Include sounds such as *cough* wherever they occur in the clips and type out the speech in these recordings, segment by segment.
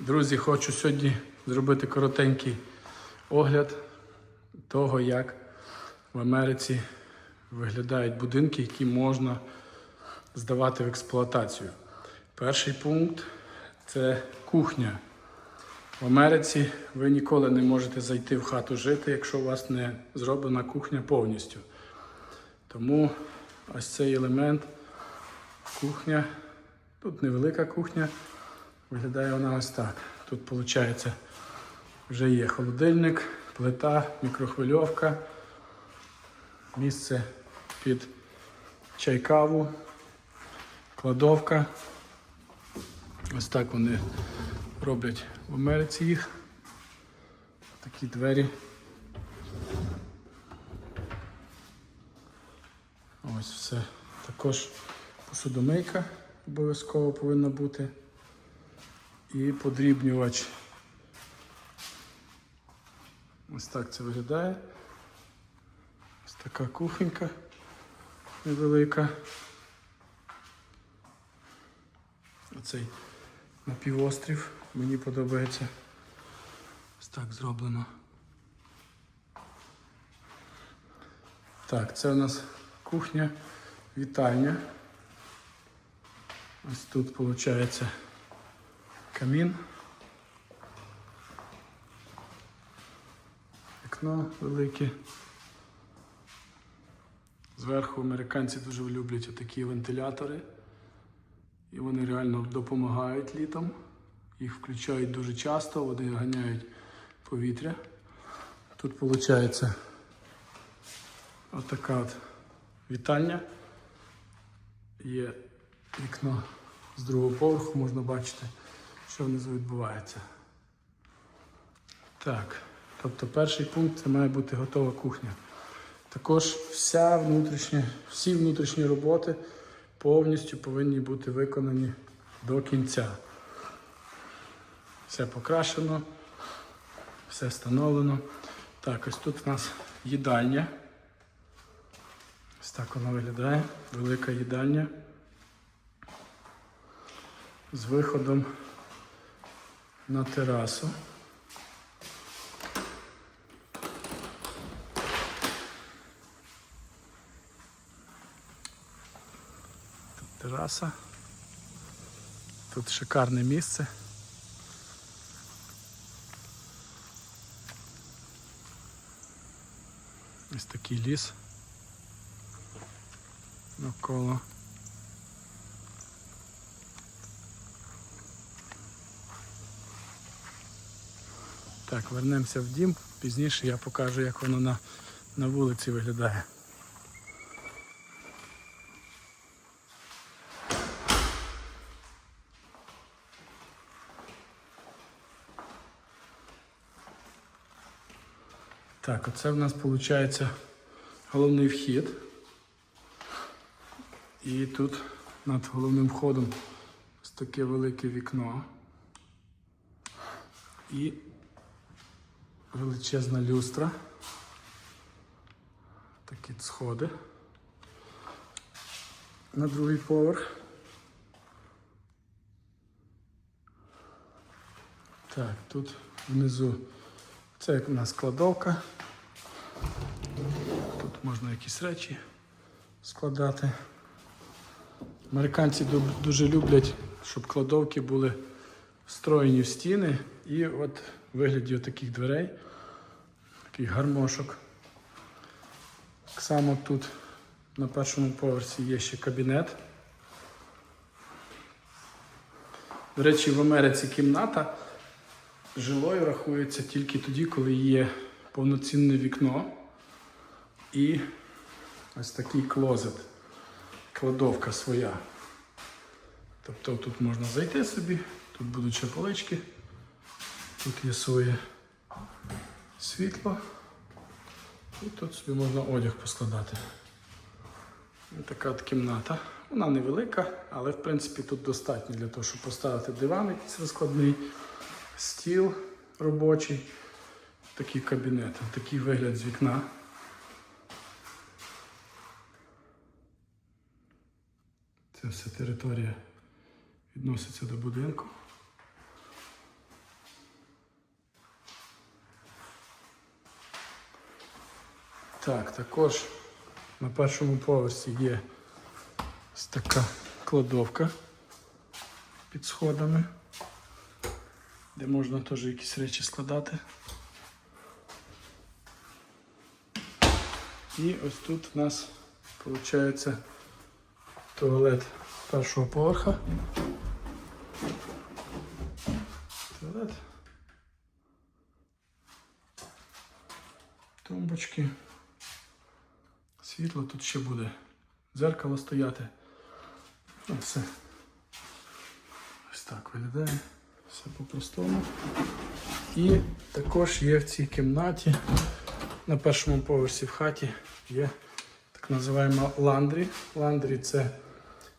Друзі, хочу сьогодні зробити коротенький огляд того, як в Америці виглядають будинки, які можна здавати в експлуатацію. Перший пункт це кухня. В Америці ви ніколи не можете зайти в хату жити, якщо у вас не зроблена кухня повністю. Тому ось цей елемент кухня. Тут невелика кухня. Виглядає вона ось так. Тут виходить вже є холодильник, плита, мікрохвильовка, місце під чай-каву, кладовка. Ось так вони роблять в Америці їх. Такі двері. Ось все. Також посудомийка обов'язково повинна бути. І подрібнювач. Ось так це виглядає. Ось така кухонька невелика. Оцей напівострів мені подобається. Ось так зроблено. Так, це у нас кухня, вітальня. Ось тут виходить камін. Вікно велике. Зверху американці дуже люблять отакі вентилятори. І вони реально допомагають літом. Їх включають дуже часто, вони ганяють повітря. Тут виходить отака от вітальня. Є вікно з другого поверху, можна бачити, що внизу відбувається. Так, тобто перший пункт це має бути готова кухня. Також вся внутрішня, всі внутрішні роботи повністю повинні бути виконані до кінця. Все покрашено, все встановлено. Так, ось тут у нас їдальня. Ось так вона виглядає. Велика їдальня. З виходом на терасу. Тут тераса. Тут шикарне місце. Ось такий ліс навколо. Так, вернемося в дім. Пізніше я покажу, як воно на, на вулиці виглядає. Так, оце в нас виходить головний вхід. І тут над головним входом ось таке велике вікно. І величезна люстра. Такі сходи. На другий поверх. Так, тут внизу це як у нас кладовка. Тут можна якісь речі складати. Американці дуже люблять, щоб кладовки були встроєні в стіни і от вигляді таких дверей, таких гармошок. Так само тут на першому поверсі є ще кабінет. До речі, в Америці кімната жилою рахується тільки тоді, коли є повноцінне вікно і ось такий клозет, кладовка своя. Тобто тут можна зайти собі, тут будуть ще полички, тут є своє світло, і тут собі можна одяг поскладати. Ось така от кімната. Вона невелика, але в принципі тут достатньо для того, щоб поставити диван якийсь розкладний, стіл робочий, такий кабінет, такий вигляд з вікна. Це вся територія відноситься до будинку. Так, також на першому поверсі є ось така кладовка під сходами, де можна теж якісь речі складати. І ось тут у нас виходить туалет першого поверха. Туалет. Тумбочки. Світло тут ще буде. Дзеркало стояти. Ну, все. Ось так виглядає. Все по-простому. І також є в цій кімнаті, на першому поверсі в хаті, є так називаємо ландрі. Ландрі це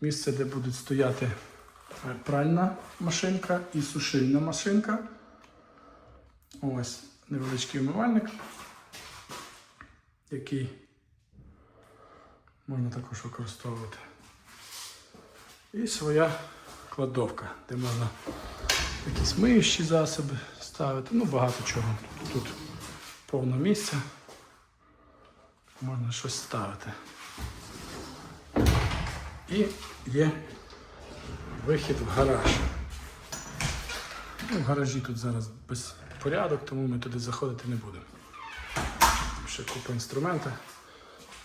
місце, де будуть стояти е, пральна машинка і сушильна машинка. Ось невеличкий умивальник, який можна також використовувати. І своя кладовка, де можна якісь миючі засоби ставити. Ну, багато чого. Тут повно місця. Можна щось ставити. І є вихід в гараж. Ну, в гаражі тут зараз безпорядок, тому ми туди заходити не будемо. Ще купа інструмента.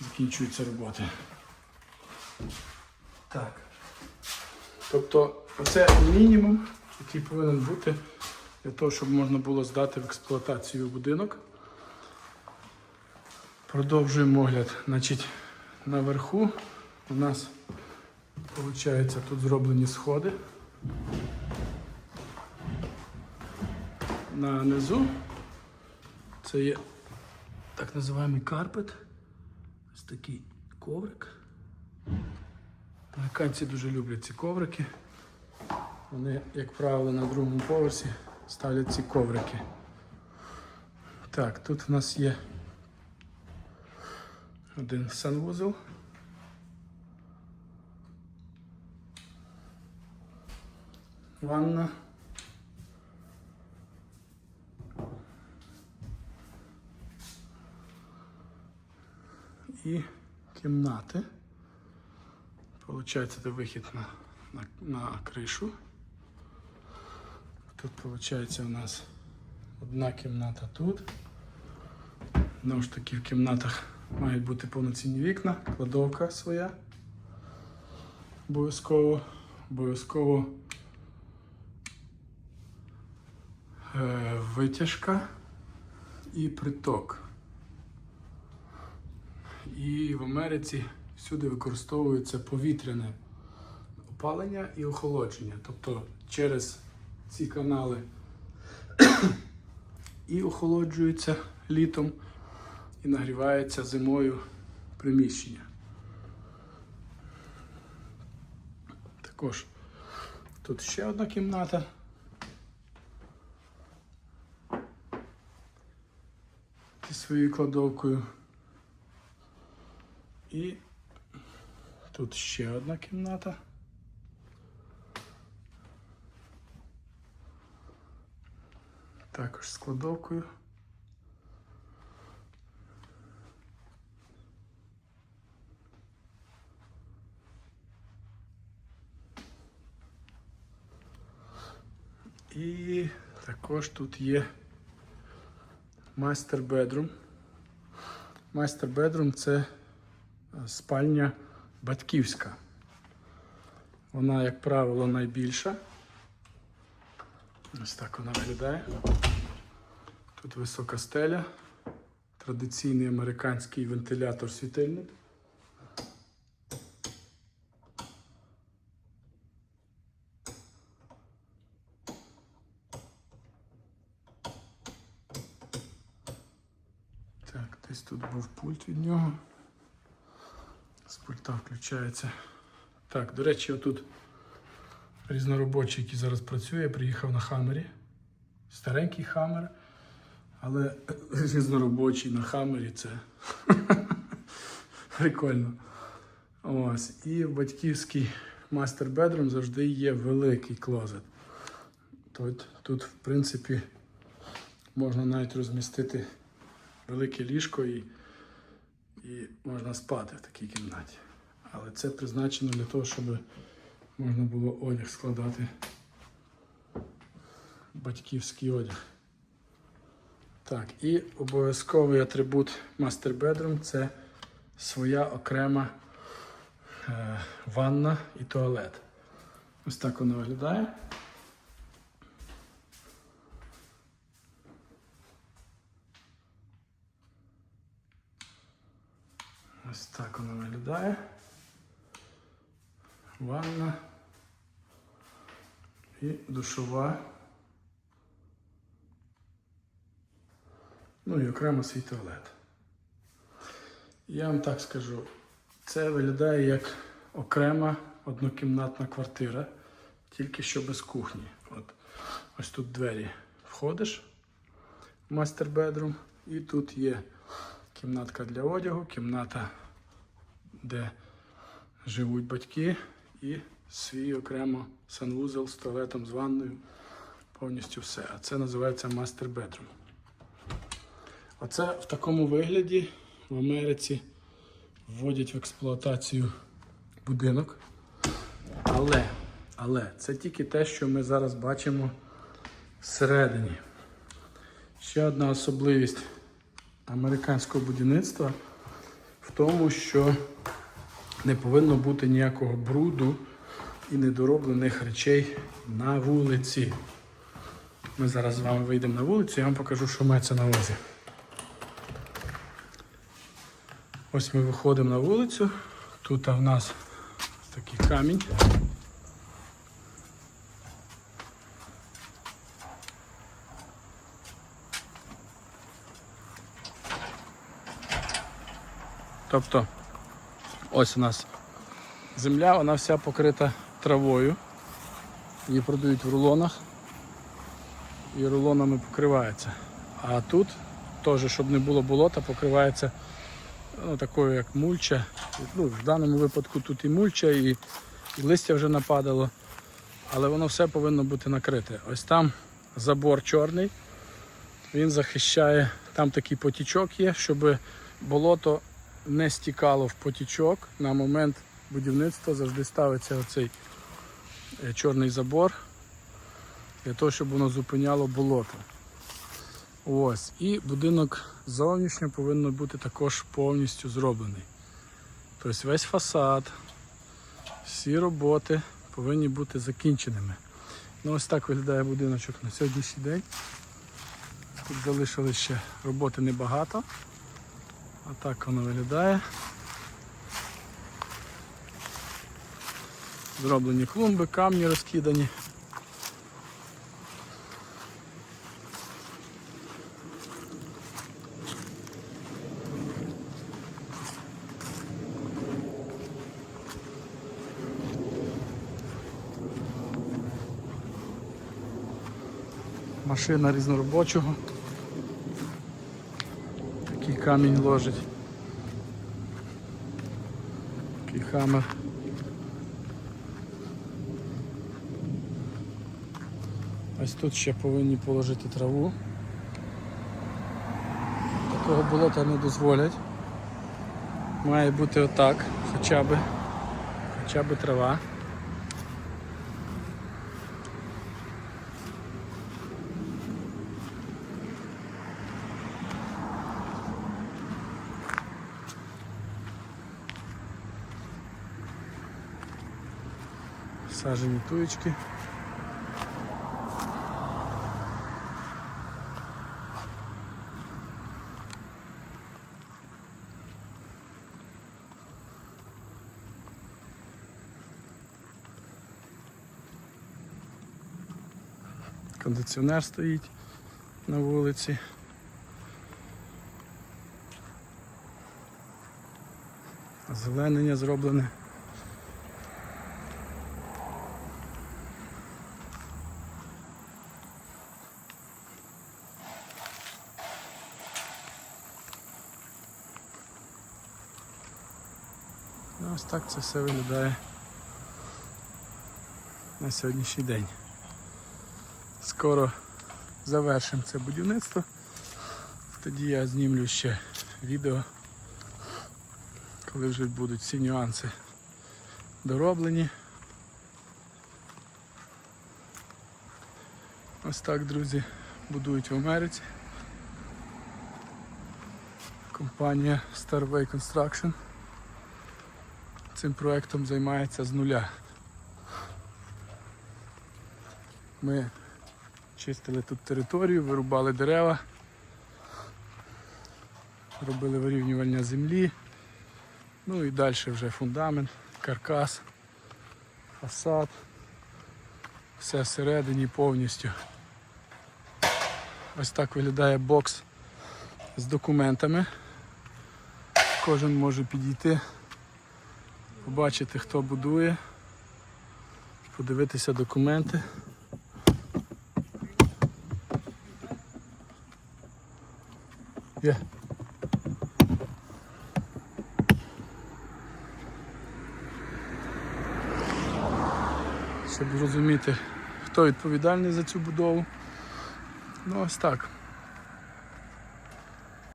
Закінчуються роботи. Так. Тобто це мінімум, який повинен бути для того, щоб можна було здати в експлуатацію будинок. Продовжуємо огляд. Значить, наверху у нас виходить тут зроблені сходи. На низу це є так називаємий карпет. Такий коврик. Американці дуже люблять ці коврики. Вони, як правило, на другому поверсі ставлять ці коврики. Так, тут в нас є один санвузол. Ванна. І кімнати. Получається, це вихід на, на, на кришу. Тут виходить у нас одна кімната тут. Знову ж таки в кімнатах мають бути повноцінні вікна, кладовка своя. Обов'язково, обов'язково е, витяжка і приток. І в Америці всюди використовується повітряне опалення і охолодження. Тобто через ці канали і охолоджується літом, і нагрівається зимою приміщення. Також тут ще одна кімната. Зі своєю кладовкою. І тут ще одна кімната. Також з кладовкою. І також тут є майстер бедрум. Майстер бедрум це спальня батьківська. Вона, як правило, найбільша. Ось так вона виглядає. Тут висока стеля, традиційний американський вентилятор-світильник. Десь тут був пульт від нього. Пульта включається. Так, до речі, отут різноробочий, який зараз працює, приїхав на Хаммері. Старенький Хаммер, але *laughs* різноробочий на Хаммері це *laughs* прикольно. Ось. І в батьківський мастер бедрум завжди є великий клозет. Тут, тут, в принципі, можна навіть розмістити велике ліжко і і можна спати в такій кімнаті. Але це призначено для того, щоб можна було одяг складати. Батьківський одяг. Так, і обов'язковий атрибут Master Bedroom це своя окрема е, ванна і туалет. Ось так воно виглядає. Ось так воно виглядає. Ванна і душова. Ну і окремо свій туалет. Я вам так скажу, це виглядає як окрема однокімнатна квартира, тільки що без кухні. От, ось тут двері входиш в мастер бедрум, і тут є кімнатка для одягу, кімната, де живуть батьки, і свій окремо санвузол з туалетом, з ванною. Повністю все. А це називається мастер бедрум. Оце в такому вигляді в Америці вводять в експлуатацію будинок. Але, але це тільки те, що ми зараз бачимо всередині. Ще одна особливість американського будівництва в тому, що не повинно бути ніякого бруду і недороблених речей на вулиці. Ми зараз з вами вийдемо на вулицю, я вам покажу, що мається на увазі. Ось ми виходимо на вулицю. Тут в нас такий камінь. Тобто, ось у нас земля, вона вся покрита травою. Її продають в рулонах і рулонами покривається. А тут теж, щоб не було болота, покривається ну, такою як мульча. Ну, в даному випадку тут і мульча, і, і листя вже нападало. Але воно все повинно бути накрите. Ось там забор чорний. Він захищає, там такий потічок є, щоб болото не стікало в потічок. На момент будівництва завжди ставиться оцей е, чорний забор для того, щоб воно зупиняло болото. Ось. І будинок зовнішньо повинен бути також повністю зроблений. Тобто весь фасад, всі роботи повинні бути закінченими. Ну ось так виглядає будиночок на сьогоднішній день. Тут залишилось ще роботи небагато. А так воно виглядає. Зроблені клумби, камні розкидані. Машина різноробочого. Камінь ложить. Такий хамер. Ось тут ще повинні положити траву. Такого болота не дозволять. Має бути отак, хоча б, хоча б трава. Сажені туєчки. Кондиціонер стоїть на вулиці. Озеленення зроблене. Ось так це все виглядає на сьогоднішній день. Скоро завершимо це будівництво. Тоді я знімлю ще відео коли вже будуть всі нюанси дороблені. Ось так, друзі, будують в Америці. Компанія Starway Construction цим проектом займається з нуля. Ми чистили тут територію, вирубали дерева, робили вирівнювання землі, ну і далі вже фундамент, каркас, фасад, все всередині повністю. Ось так виглядає бокс з документами. Кожен може підійти, побачити, хто будує, подивитися документи. Є. Щоб зрозуміти, хто відповідальний за цю будову. Ну ось так.